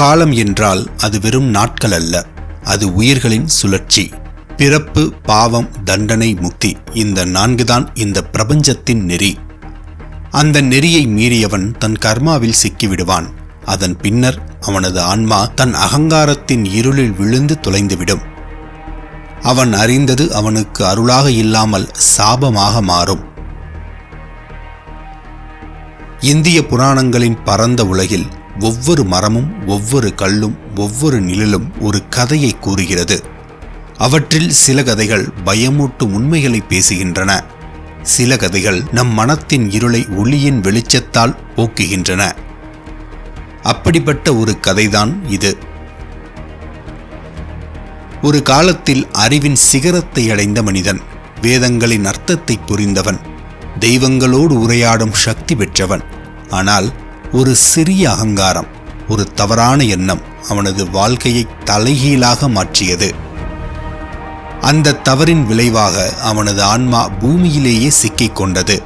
காலம் என்றால் அது வெறும் நாட்கள் அல்ல அது உயிர்களின் சுழற்சி. பிறப்பு பாவம் தண்டனை முக்தி இந்த நான்குதான் இந்த பிரபஞ்சத்தின் நெறி. அந்த நெறியை மீறியவன் தன் கர்மாவில் சிக்கிவிடுவான் அதன் பின்னர் அவனது ஆன்மா தன் அகங்காரத்தின் இருளில் விழுந்து தொலைந்துவிடும். அவன் அறிந்தது அவனுக்கு அருளாக இல்லாமல் சாபமாக மாறும். இந்திய புராணங்களின் பரந்த உலகில் ஒவ்வொரு மரமும் ஒவ்வொரு கல்லும் ஒவ்வொரு நிழலும் ஒரு கதையை கூறுகிறது. அவற்றில் சில கதைகள் பயமூட்டும் உண்மைகளை பேசுகின்றன. சில கதைகள் நம் மனத்தின் இருளை ஒளியின் வெளிச்சத்தால் போக்குகின்றன. அப்படிப்பட்ட ஒரு கதைதான் இது. ஒரு காலத்தில் அறிவின் சிகரத்தை அடைந்த மனிதன் வேதங்களின் அர்த்தத்தை புரிந்தவன் தெய்வங்களோடு உரையாடும் சக்தி பெற்றவன். ஆனால் ஒரு சிறிய அகங்காரம் ஒரு தவறான எண்ணம் அவனது வாழ்க்கையை தலைகீழாக மாற்றியது. அந்த தவறின் விளைவாக அவனது ஆன்மா பூமியிலேயே சிக்கிக் கொண்டது.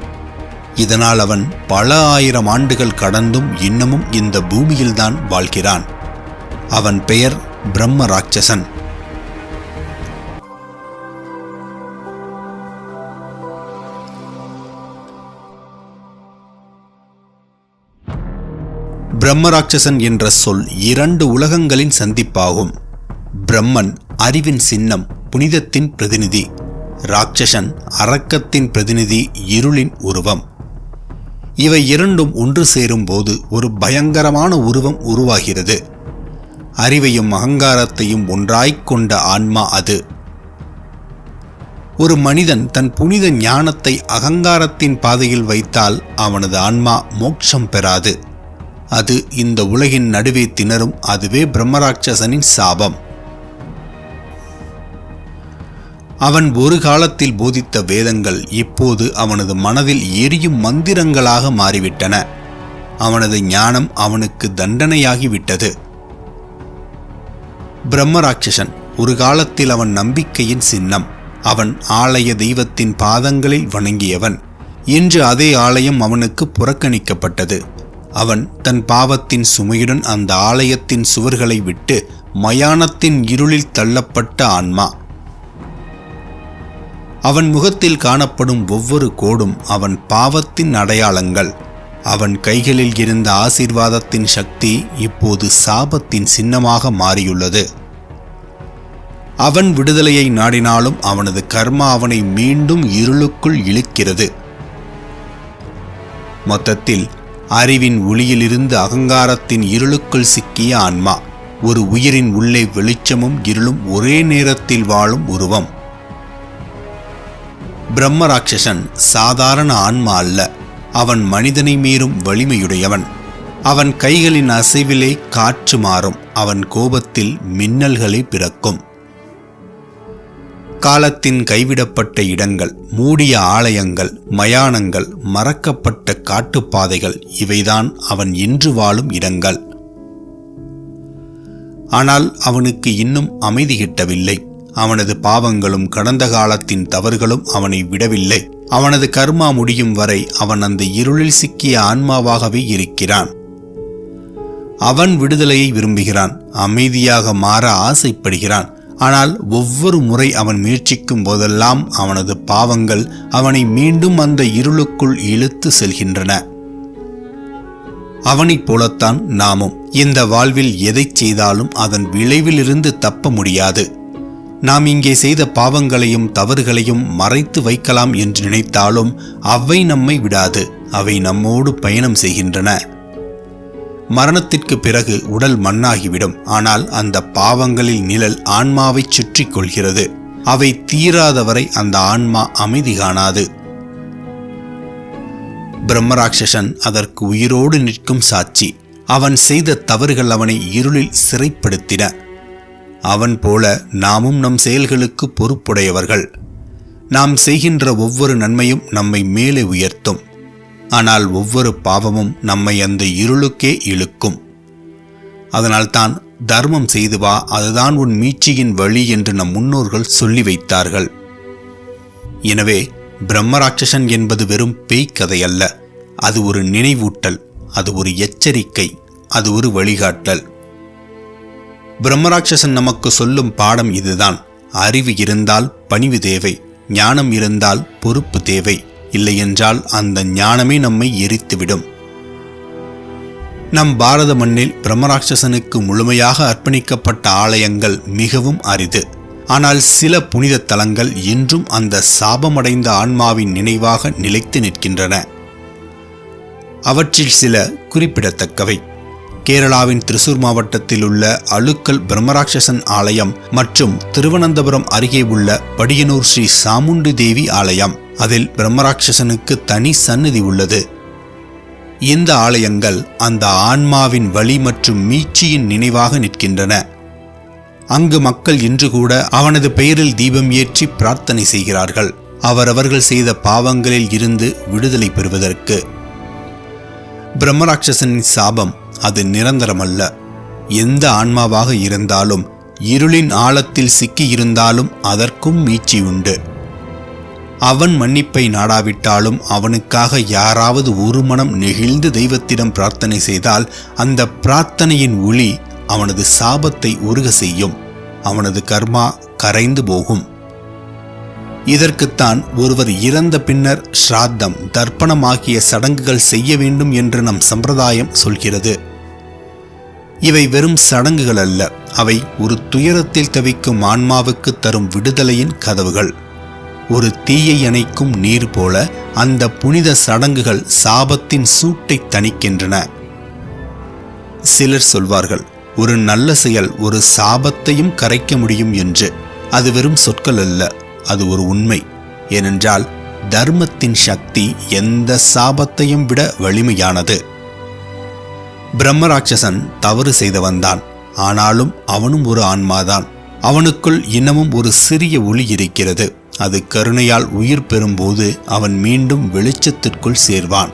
இதனால் அவன் பல ஆயிரம் ஆண்டுகள் கடந்தும் இன்னமும் இந்த பூமியில்தான் வாழ்கிறான். அவன் பெயர் பிரம்ம ராட்சசன். பிரம்மராட்சசன் என்ற சொல் இரண்டு உலகங்களின் சந்திப்பாகும். பிரம்மன் அறிவின் சின்னம் புனிதத்தின் பிரதிநிதி. ராட்சசன் அரக்கத்தின் பிரதிநிதி இருளின் உருவம். இவை இரண்டும் ஒன்று சேரும்போது ஒரு பயங்கரமான உருவம் உருவாகிறது. அறிவையும் அகங்காரத்தையும் ஒன்றாய்க் கொண்ட ஆன்மா அது. ஒரு மனிதன் தன் புனித ஞானத்தை அகங்காரத்தின் பாதையில் வைத்தால் அவனது ஆன்மா மோட்சம் பெறாது. அது இந்த உலகின் நடுவே திணறும் அதுவே பிரம்மராட்சசனின் சாபம். அவன் ஒரு காலத்தில் போதித்த வேதங்கள் இப்போது அவனது மனதில் எரியும் மந்திரங்களாக மாறிவிட்டன. அவனது ஞானம் அவனுக்கு தண்டனையாகிவிட்டது. பிரம்மராட்சசன் ஒரு காலத்தில் அவன் நம்பிக்கையின் சின்னம். அவன் ஆலய தெய்வத்தின் பாதங்களில் வணங்கியவன். இன்று அதே ஆலயம் அவனுக்கு புறக்கணிக்கப்பட்டது. அவன் தன் பாவத்தின் சுமையுடன் அந்த ஆலயத்தின் சுவர்களை விட்டு மயானத்தின் இருளில் தள்ளப்பட்ட ஆன்மா. அவன் முகத்தில் காணப்படும் ஒவ்வொரு கோடும் அவன் பாவத்தின் அடையாளங்கள். அவன் கைகளில் இருந்த ஆசீர்வாதத்தின் சக்தி இப்போது சாபத்தின் சின்னமாக மாறியுள்ளது. அவன் விடுதலையை நாடினாலும் அவனது கர்மா அவனை மீண்டும் இருளுக்குள் இழுக்கிறது. மொத்தத்தில் அறிவின் ஒளியிலிருந்து அகங்காரத்தின் இருளுக்குள் சிக்கிய ஆன்மா. ஒரு உயிரின் உள்ளே வெளிச்சமும் இருளும் ஒரே நேரத்தில் வாழும் உருவம். பிரம்மராட்சசன் சாதாரண ஆன்மா அல்ல. அவன் மனிதனை மீறும் வலிமையுடையவன். அவன் கைகளின் அசைவிலே காற்று மாறும். அவன் கோபத்தில் மின்னல்களை பிறக்கும். காலத்தின் கைவிடப்பட்ட இடங்கள் மூடிய ஆலயங்கள் மயானங்கள் மறக்கப்பட்ட காட்டுப்பாதைகள் இவைதான் அவன் இன்று வாழும் இடங்கள். ஆனால் அவனுக்கு இன்னும் அமைதி கிட்டவில்லை. அவனது பாவங்களும் கடந்த காலத்தின் தவறுகளும் அவனை விடவில்லை. அவனது கர்மா முடியும் வரை அவன் அந்த இருளில் சிக்கிய ஆன்மாவாகவே இருக்கிறான். அவன் விடுதலையை விரும்புகிறான். அமைதியாக மாற ஆசைப்படுகிறான். ஆனால் ஒவ்வொரு முறை அவன் முயற்சிக்கும் போதெல்லாம் அவனது பாவங்கள் அவனை மீண்டும் அந்த இருளுக்குள் இழுத்து செல்கின்றன. அவனைப் போலத்தான் நாமும். இந்த வாழ்வில் எதைச் செய்தாலும் அதன் விளைவிலிருந்து தப்ப முடியாது. நாம் இங்கே செய்த பாவங்களையும் தவறுகளையும் மறைத்து வைக்கலாம் என்று நினைத்தாலும் அவை நம்மை விடாது. அவை நம்மோடு பயணம் செய்கின்றன. மரணத்திற்கு பிறகு உடல் மண்ணாகிவிடும். ஆனால் அந்த பாவங்களில் நிழல் ஆன்மாவைச் சுற்றி கொள்கிறது அவை தீராதவரை அந்த ஆன்மா அமைதி காணாது. பிரம்மராட்சசன் அதற்கு உயிரோடு நிற்கும் சாட்சி. அவன் செய்த தவறுகள் அவனை இருளில் சிறைப்படுத்தின. அவன் போல நாமும் நம் செயல்களுக்கு பொறுப்புடையவர்கள். நாம் செய்கின்ற ஒவ்வொரு நன்மையும் நம்மை மேலே உயர்த்தும். ஆனால் ஒவ்வொரு பாவமும் நம்மை அந்த இருளுக்கே இழுக்கும். அதனால்தான் தர்மம் செய்து வா அதுதான் உன் மீட்சியின் வழி என்று நம் முன்னோர்கள் சொல்லி வைத்தார்கள். எனவே பிரம்மராட்சசன் என்பது வெறும் பேய் கதை அல்ல. அது ஒரு நினைவூட்டல் அது ஒரு எச்சரிக்கை அது ஒரு வழிகாட்டல். பிரம்மராட்சசன் நமக்கு சொல்லும் பாடம் இதுதான். அறிவு இருந்தால் பணிவு தேவை ஞானம் இருந்தால் பொறுப்பு தேவை. இல்லையென்றால் அந்த ஞானமே நம்மை எரித்துவிடும். நம் பாரத மண்ணில் பிரம்மராட்சசனுக்கு முழுமையாக அர்ப்பணிக்கப்பட்ட ஆலயங்கள் மிகவும் அரிது. ஆனால் சில புனித தலங்கள் இன்றும் அந்த சாபமடைந்த ஆன்மாவின் நினைவாக நிலைத்து நிற்கின்றன. அவற்றில் சில குறிப்பிடத்தக்கவை. கேரளாவின் திரிசூர் மாவட்டத்தில் உள்ள அழுக்கல் பிரம்மராட்சசன் ஆலயம் மற்றும் திருவனந்தபுரம் அருகே உள்ள படியனூர் ஸ்ரீ சாமுண்டி தேவி ஆலயம். அதில் பிரம்மராட்சசனுக்கு தனி சந்நிதி உள்ளது. இந்த ஆலயங்கள் அந்த ஆன்மாவின் வழி மற்றும் மீட்சியின் நினைவாக நிற்கின்றன. அங்கு மக்கள் இன்று கூட அவனது பெயரில் தீபம் ஏற்றி பிரார்த்தனை செய்கிறார்கள். அவரவர்கள் செய்த பாவங்களில் இருந்து விடுதலை பெறுவதற்கு. பிரம்மராட்சசனின் சாபம் அது நிரந்தரமல்ல. எந்த ஆன்மாவாக இருந்தாலும் இருளின் ஆழத்தில் சிக்கியிருந்தாலும் அதற்கும் மீட்சி உண்டு. அவன் மன்னிப்பை நாடாவிட்டாலும் அவனுக்காக யாராவது ஒரு மனம் நெகிழ்ந்து தெய்வத்திடம் பிரார்த்தனை செய்தால் அந்த பிரார்த்தனையின் ஒளி அவனது சாபத்தை உருக செய்யும். அவனது கர்மா கரைந்து போகும். இதற்குத்தான் ஒருவர் இறந்த பின்னர் ஸ்ராத்தம் தர்ப்பணம் ஆகிய சடங்குகள் செய்ய வேண்டும் என்று நம் சம்பிரதாயம் சொல்கிறது. இவை வெறும் சடங்குகள் அல்ல அவை ஒரு துயரத்தில் தவிக்கும் ஆன்மாவுக்கு தரும் விடுதலையின் கதவுகள். ஒரு தீயை அணைக்கும் நீர் போல அந்த புனித சடங்குகள் சாபத்தின் சூட்டை தணிக்கின்றன. சிலர் சொல்வார்கள் ஒரு நல்ல செயல் ஒரு சாபத்தையும் கரைக்க முடியும் என்று. அது வெறும் சொற்கள் அல்ல அது ஒரு உண்மை. ஏனென்றால் தர்மத்தின் சக்தி எந்த சாபத்தையும் விட வலிமையானது. பிரம்மராட்சசன் தவறு செய்தவன்தான் ஆனாலும் அவனும் ஒரு ஆன்மாதான். அவனுக்குள் இன்னமும் ஒரு சிறிய ஒளி இருக்கிறது. அது கருணையால் உயிர் பெறும்போது அவன் மீண்டும் வெளிச்சத்திற்குள் சேர்வான்.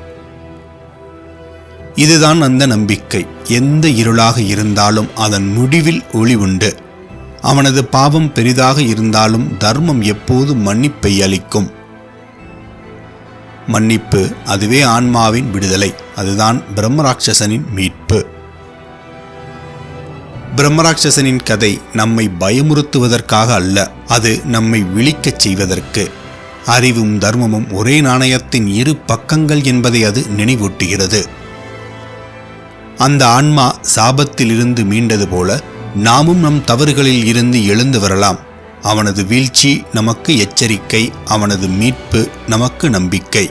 இதுதான் அந்த நம்பிக்கை. எந்த இருளாக இருந்தாலும் அதன் முடிவில் ஒளி உண்டு. அவனது பாவம் பெரிதாக இருந்தாலும் தர்மம் எப்போது மன்னிப்பை அளிக்கும்? மன்னிப்பு அதுவே ஆன்மாவின் விடுதலை. அதுதான் பிரம்மராட்சசனின் மீட்பு. பிரம்மராட்சசனின் கதை நம்மை பயமுறுத்துவதற்காக அல்ல அது நம்மை விழிக்கச் செய்வதற்கு. அறிவும் தர்மமும் ஒரே நாணயத்தின் இரு பக்கங்கள் என்பதை அது நினைவூட்டுகிறது. அந்த ஆன்மா சாபத்திலிருந்து மீண்டது போல நாமும் நம் தவறுகளில் இருந்து எழுந்து வரலாம். அவனது வீழ்ச்சி நமக்கு எச்சரிக்கை அவனது மீட்பு நமக்கு நம்பிக்கை.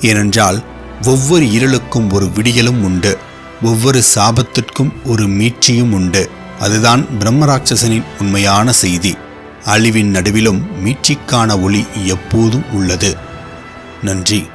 ஏனென்றால் ஒவ்வொரு இருளுக்கும் ஒரு விடியலும் உண்டு. ஒவ்வொரு சாபத்திற்கும் ஒரு மீட்சியும் உண்டு. அதுதான் பிரம்மராட்சசனின் உண்மையான செய்தி. அழிவின் நடுவிலும் மீட்சிக்கான ஒளி எப்போதும் உள்ளது. நன்றி.